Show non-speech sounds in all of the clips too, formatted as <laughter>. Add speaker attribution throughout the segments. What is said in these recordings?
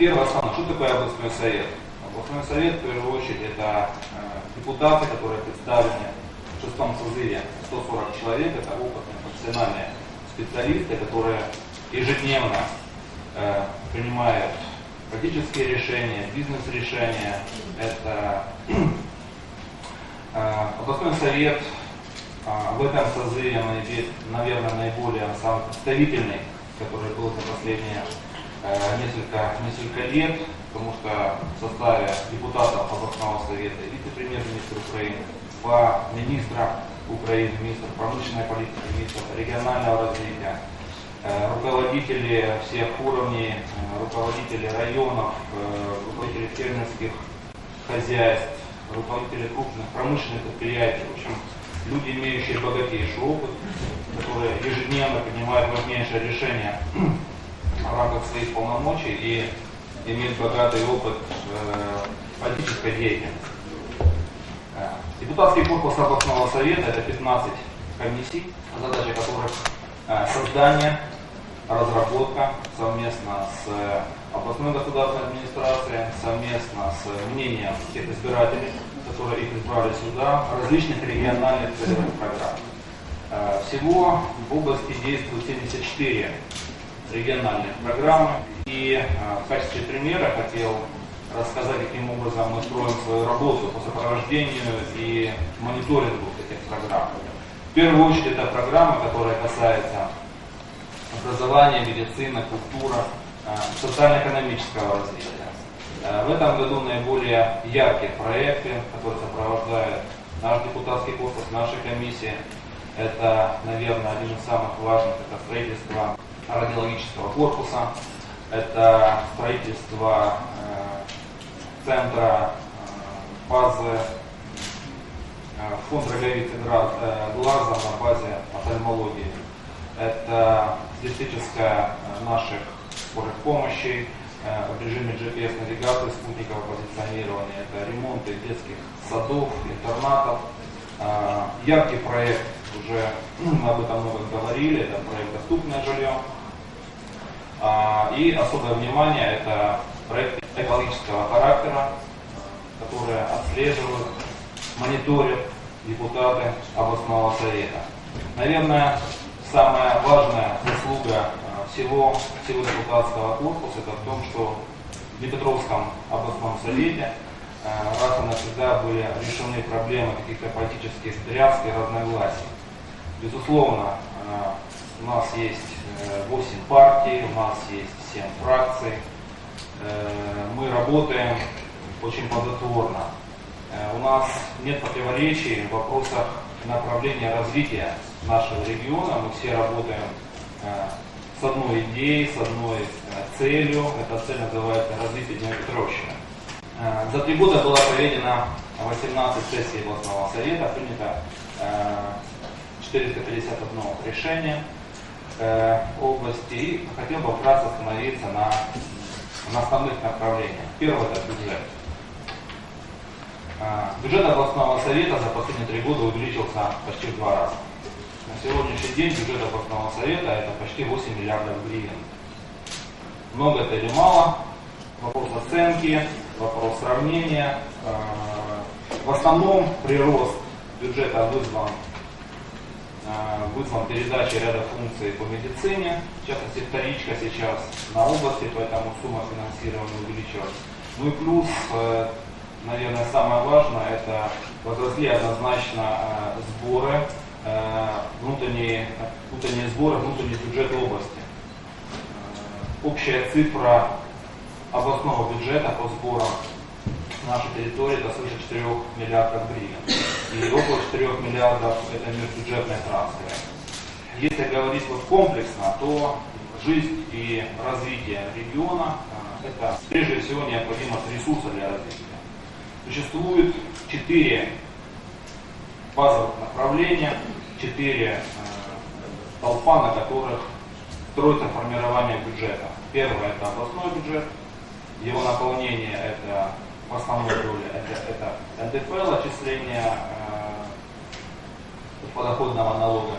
Speaker 1: Первое основное, что такое областной совет? Областной совет, в первую очередь, это депутаты, которые представлены в шестом созыве, 140 человек, это опытные профессиональные специалисты, которые ежедневно э, принимают политические решения, бизнес-решения. Это <clears throat> э, областной совет э, в этом созыве, наверное, наиболее самый представительный, который был за последние э, несколько, несколько лет, потому что в составе депутатов областного совета вице-премьер-министр Украины, два министра Украины, министр промышленной политики, министр регионального развития, Э, руководители всех уровней, э, руководители районов, э, руководители фермерских хозяйств, руководители крупных промышленных предприятий, в общем, люди, имеющие богатейший опыт, которые ежедневно принимают важнейшие решения в рамках своих полномочий и имеют богатый опыт политической деятельности. Депутатский корпус областного совета это 15 комиссий, задача которых создание разработка совместно с э, областной государственной администрацией, совместно с мнением тех избирателей, которые их избрали сюда, различных региональных целевых программ. Э, всего в области действует 74 региональных программы. И э, в качестве примера хотел рассказать, каким образом мы строим свою работу по сопровождению и мониторингу этих программ. В первую очередь это программа, которая касается образование, медицина, культура, э, социально-экономического развития. Э, в этом году наиболее яркие проекты, которые сопровождают наш депутатский корпус, наши комиссии, это, наверное, один из самых важных, это строительство радиологического корпуса, это строительство э, центра э, базы э, фонд роговицы глаза на базе офтальмологии. Это диагностическая наших скорых помощи в режиме GPS-навигации, спутникового позиционирования, это ремонты детских садов, интернатов. Яркий проект, уже мы об этом много говорили, это проект «Доступное жилье». И особое внимание это проект экологического характера, которые отслеживают, мониторят депутаты областного совета. Наверное, самая важная заслуга э, всего, всего депутатского корпуса это в том, что в Днепропетровском областном совете э, раз и навсегда были решены проблемы каких-то политических стряск и разногласий. Безусловно, у нас есть 8 партий, у нас есть 7 фракций. Мы работаем очень плодотворно. У нас нет противоречий в вопросах направления развития нашего региона. Мы все работаем э, с одной идеей, с одной э, целью. Эта цель называется развитие Днепропетровщины. Э, за три года было проведено 18 сессий областного совета, принято 451 решение области. И хотел бы вкратце остановиться на, на основных направлениях. Первое это бюджет. Бюджет областного совета за последние три года увеличился почти в два раза. На сегодняшний день бюджет областного совета это почти 8 миллиардов гривен. Много это или мало? Вопрос оценки, вопрос сравнения. В основном прирост бюджета вызван, вызван передачей ряда функций по медицине, в частности вторичка сейчас на области, поэтому сумма финансирования увеличилась. Ну и плюс э, наверное, самое важное, это возросли однозначно э, сборы, э, внутренние, внутренние сборы, внутренний бюджет области. Общая цифра областного бюджета по сборам нашей территории это свыше 4 миллиардов гривен. И около 4 миллиардов это межбюджетные трансферы. Если говорить вот комплексно, то жизнь и развитие региона это прежде всего необходимость ресурса для развития. Существует четыре базовых направления, четыре э, толпа, на которых строится формирование бюджета. Первое это областной бюджет, его наполнение это в основной доли это, НДФЛ, отчисление э, подоходного налога.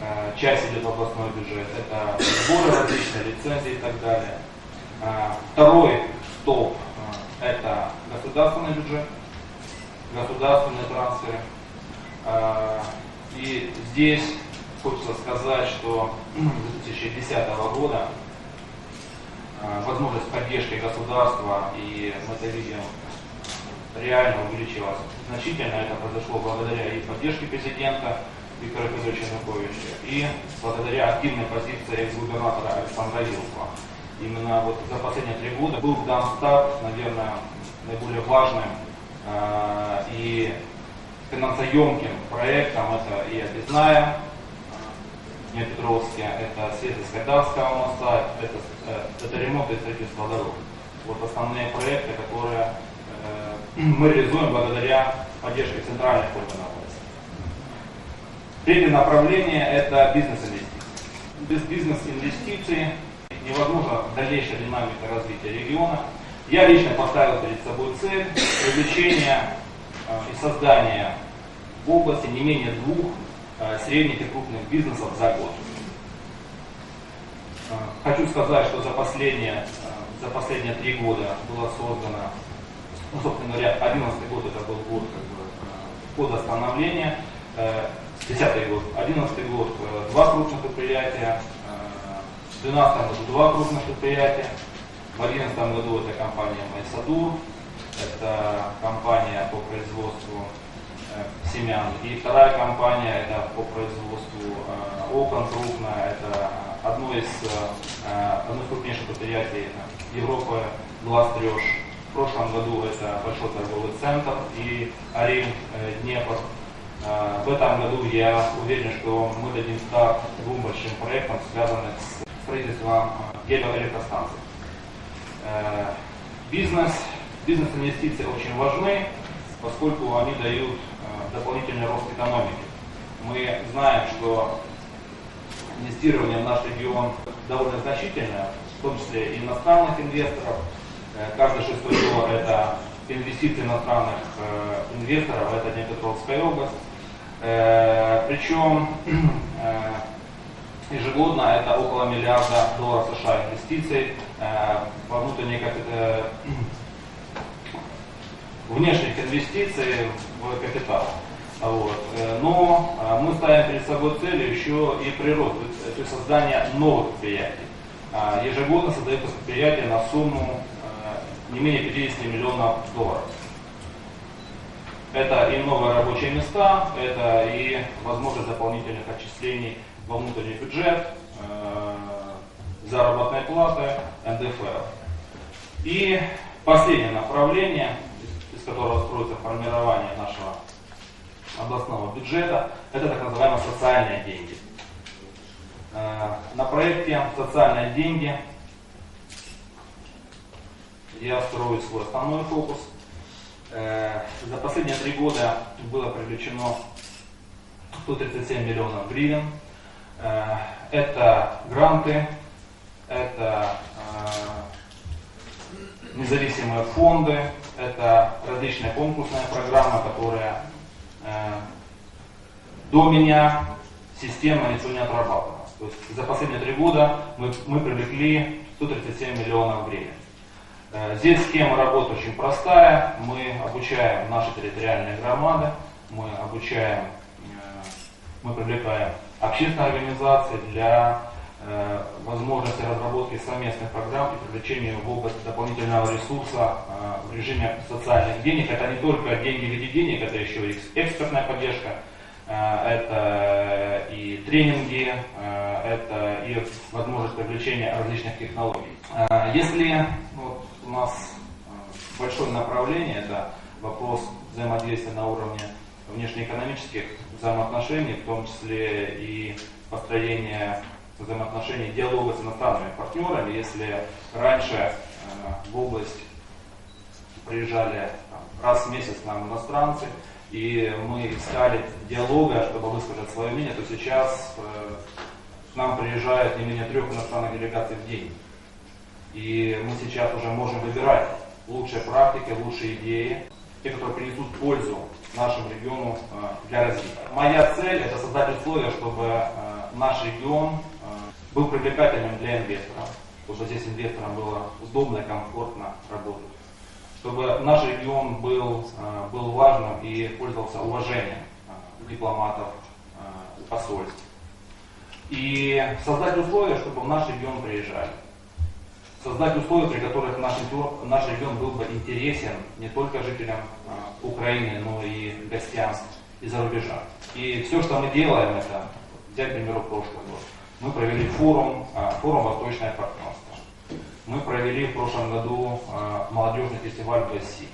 Speaker 1: Э, часть идет в областной бюджет, это сборы различные, лицензии и так далее. Э, второй столб э, это государственный бюджет, государственные трансферы. Э, и здесь хочется сказать, что <clears throat> с 2010 года возможность поддержки государства, и мы это видим, реально увеличилась значительно. Это произошло благодаря и поддержке президента Виктора Федоровича Януковича, и благодаря активной позиции губернатора Александра Вилкова. Именно вот за последние три года был дан старт, наверное, наиболее важным э, и финансоемким проектом. Это и объездная Днепропетровске, это Светловская Давского моста, это, э, это ремонт и строительство дорог. Вот основные проекты, которые э, мы реализуем благодаря поддержке центральных органов власти. Третье направление – это бизнес-инвестиции. Без бизнес-инвестиций невозможно дальнейшая динамика развития региона. Я лично поставил перед собой цель привлечения э, и создания в области не менее двух средних и крупных бизнесов за год. Э, хочу сказать, что за последние, за последние три года было создано, ну, собственно говоря, 2011 год это был год как бы, под остановление, 10 год, 11 год, два крупных предприятия, в 2012 году два крупных предприятия. В 2011 году это компания Майсадур, это компания по производству э, семян. И вторая компания это по производству э, окон крупная, это одно из, э, одно из крупнейших предприятий Европы Гластреж. В прошлом году это большой торговый центр и Арень э, Днепр. Э, в этом году я уверен, что мы дадим старт двум большим проектам, связанным с строительства гидроэлектростанций. Э, бизнес, бизнес-инвестиции очень важны, поскольку они дают э, дополнительный рост экономики. Мы знаем, что инвестирование в наш регион довольно значительное, в том числе иностранных инвесторов. Э, каждый шестой доллар это инвестиции иностранных инвесторов, это Днепропетровская область. Причем <clears throat> ежегодно это около миллиарда долларов США инвестиций э, во внутренние э, <clears throat> внешних инвестиций в капитал. Вот. Э, но э, мы ставим перед собой целью еще и прирост, то есть создание новых предприятий. Ежегодно создается предприятие на сумму не менее 50 миллионов долларов. Это и новые рабочие места, это и возможность дополнительных отчислений во внутренний бюджет, э, заработной платы, НДФЛ. И последнее направление, из которого строится формирование нашего областного бюджета, это так называемые социальные деньги. Э, на проекте «Социальные деньги» я строю свой основной фокус. Э, за последние три года было привлечено 137 миллионов гривен Э, это гранты, это независимые фонды, это различные конкурсные программы, которые э, до меня система ничего не отрабатывала. То есть за последние три года мы, мы привлекли 137 миллионов гривен. Здесь схема работы очень простая. Мы обучаем наши территориальные громады, мы обучаем, мы привлекаем общественной организации для э, возможности разработки совместных программ и привлечения в область дополнительного ресурса э, в режиме социальных денег. Это не только деньги в виде денег, это еще и экспертная поддержка, э, это и тренинги, э, это и возможность привлечения различных технологий. Э, если вот, у нас э, большое направление, это вопрос взаимодействия на уровне внешнеэкономических взаимоотношений, в том числе и построение взаимоотношений, диалога с иностранными партнерами. Если раньше э, в область приезжали там, раз в месяц нам иностранцы, и мы искали диалога, чтобы высказать свое мнение, то сейчас э, к нам приезжает не менее трех иностранных делегаций в день. И мы сейчас уже можем выбирать лучшие практики, лучшие идеи, те, которые принесут пользу нашему региону э, для развития. Моя цель – это создать условия, чтобы э, наш регион был привлекательным для инвесторов, чтобы здесь инвесторам было удобно и комфортно работать. Чтобы наш регион был, э, был важным и пользовался уважением у дипломатов, у посольств. И создать условия, чтобы в наш регион приезжали создать условия, при которых наш, наш регион был бы интересен не только жителям э, Украины, но и гостям из-за рубежа. И все, что мы делаем, это, взять, к примеру, прошлый год. Мы провели форум, э, форум «Восточное партнерство». Мы провели в прошлом году э, молодежный фестиваль «Газ-Сити».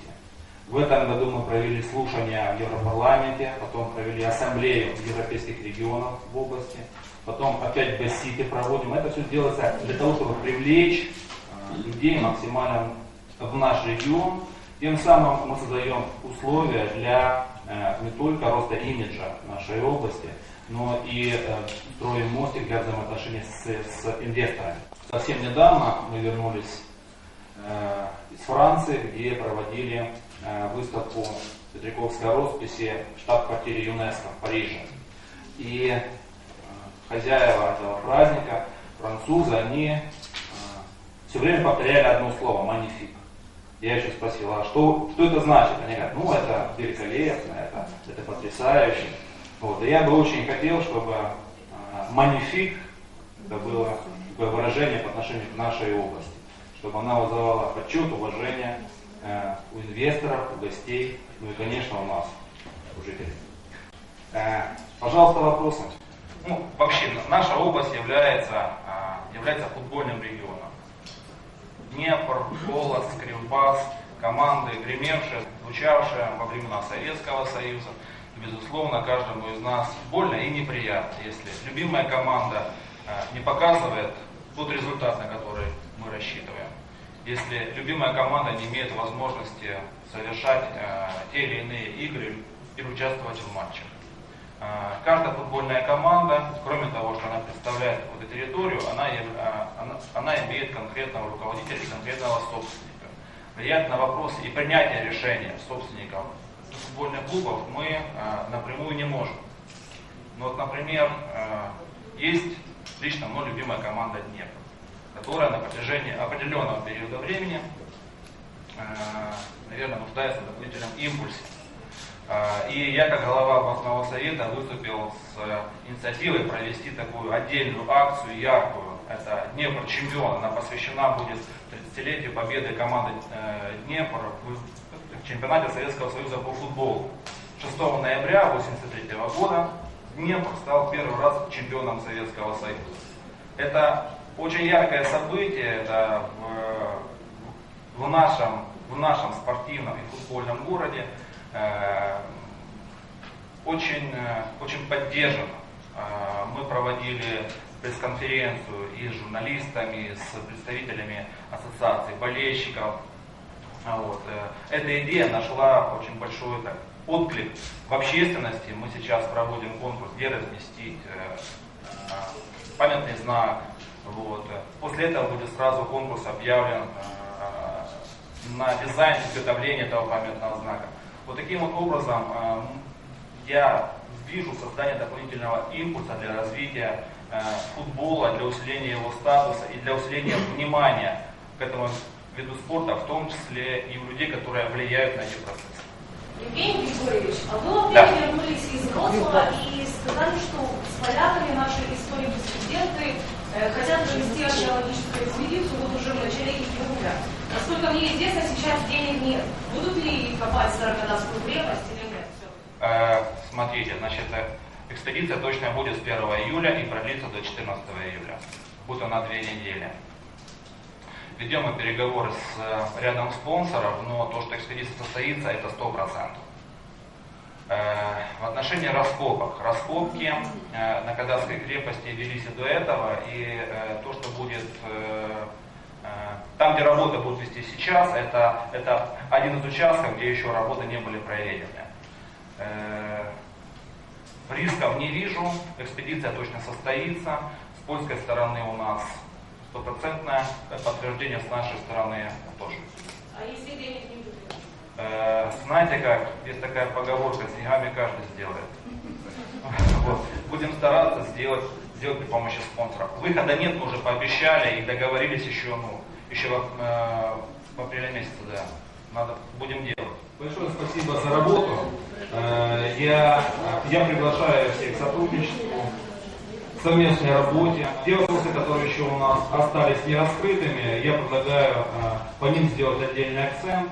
Speaker 1: В этом году мы провели слушания в Европарламенте, потом провели ассамблею европейских регионов в области, потом опять в Газ-Сити проводим. Это все делается для того, чтобы привлечь людей максимально в наш регион. Тем самым мы создаем условия для э, не только роста имиджа нашей области, но и э, строим мостик для взаимоотношений с, с инвесторами. Совсем недавно мы вернулись э, из Франции, где проводили выставку Петряковской росписи в штаб-квартире ЮНЕСКО в Париже. И хозяева этого праздника, французы, они все время повторяли одно слово «манифик». Я еще спросил, а что, что это значит? Они говорят, ну это великолепно, это, это потрясающе. Вот. И я бы очень хотел, чтобы э, манифик, это было такое выражение по отношению к нашей области, чтобы она вызывала почет, уважение э, у инвесторов, у гостей, ну и, конечно, у нас, у жителей. Э, пожалуйста, вопросы. Ну, вообще, наша область является, э, является футбольным регионом. Днепр, Голос, Кривбас, команды, гремевшие, звучавшие во времена Советского Союза. Безусловно, каждому из нас больно и неприятно, если любимая команда э, не показывает тот результат, на который мы рассчитываем. Если любимая команда не имеет возможности совершать э, те или иные игры и участвовать в матчах. А, каждая футбольная команда, кроме того, что она представляет какую-то территорию, она, а, она, она имеет конкретного руководителя и конкретного собственника. Влиять на вопросы и принятие решения собственников футбольных клубов мы а, напрямую не можем. Но вот, например, есть лично мной любимая команда Днепр, которая на протяжении определенного периода времени, наверное, нуждается в дополнительном импульсе а, и я, как глава областного совета, выступил с э, инициативой провести такую отдельную акцию, яркую. Это Днепр чемпион. Она посвящена будет 30-летию победы команды э, Днепр чемпионате Советского Союза по футболу. 6 ноября 1983 года Днепр стал первый раз чемпионом Советского Союза. Это очень яркое событие это в, в, нашем, в нашем спортивном и футбольном городе. Э, очень, э, очень поддержан. Э, мы проводили пресс-конференцию и с журналистами, и с представителями ассоциации болельщиков. Вот. Эта идея нашла очень большой так, отклик в общественности. Мы сейчас проводим конкурс, где разместить памятный знак. Вот. После этого будет сразу конкурс объявлен на дизайн изготовления этого памятного знака. Вот таким вот образом э, я вижу создание дополнительного импульса для развития э, футбола, для усиления его статуса и для усиления внимания к этому виду спорта, в том числе и у людей, которые влияют на эти процессы.
Speaker 2: Евгений Григорьевич, а вы да. вернулись из Вроцлава и сказали, что с поляками наши историки-студенты э, хотят провести археологическую экспедицию вот уже в начале июля. Насколько мне известно, сейчас денег нет. Будут ли копать Старокадастровую крепость или нет?
Speaker 1: Э, смотрите, значит, э, экспедиция точно будет с 1 июля и продлится до 14 июля. Будет она две недели. Ведем мы переговоры с э, рядом спонсоров, но то, что экспедиция состоится, это 100%. Э, в отношении раскопок. Раскопки э, на Кадасской крепости велись и до этого, и то, что будет там, где работа будет вести сейчас, это, это один из участков, где еще работы не были проведены. Э, рисков не вижу, экспедиция точно состоится. С польской стороны у нас стопроцентное подтверждение с нашей стороны тоже.
Speaker 2: А если денег не будет?
Speaker 1: Э, знаете как, есть такая поговорка, с деньгами каждый сделает. <laughs> Вот. Будем стараться сделать сделать при помощи спонсоров. Выхода нет, мы уже пообещали и договорились еще, ну, еще в, э, в апреле месяце, да. Надо, будем делать. Большое спасибо за работу. Э, Я, я приглашаю всех к совместной работе. Те вопросы, которые еще у нас остались не раскрытыми, я предлагаю э, по ним сделать отдельный акцент.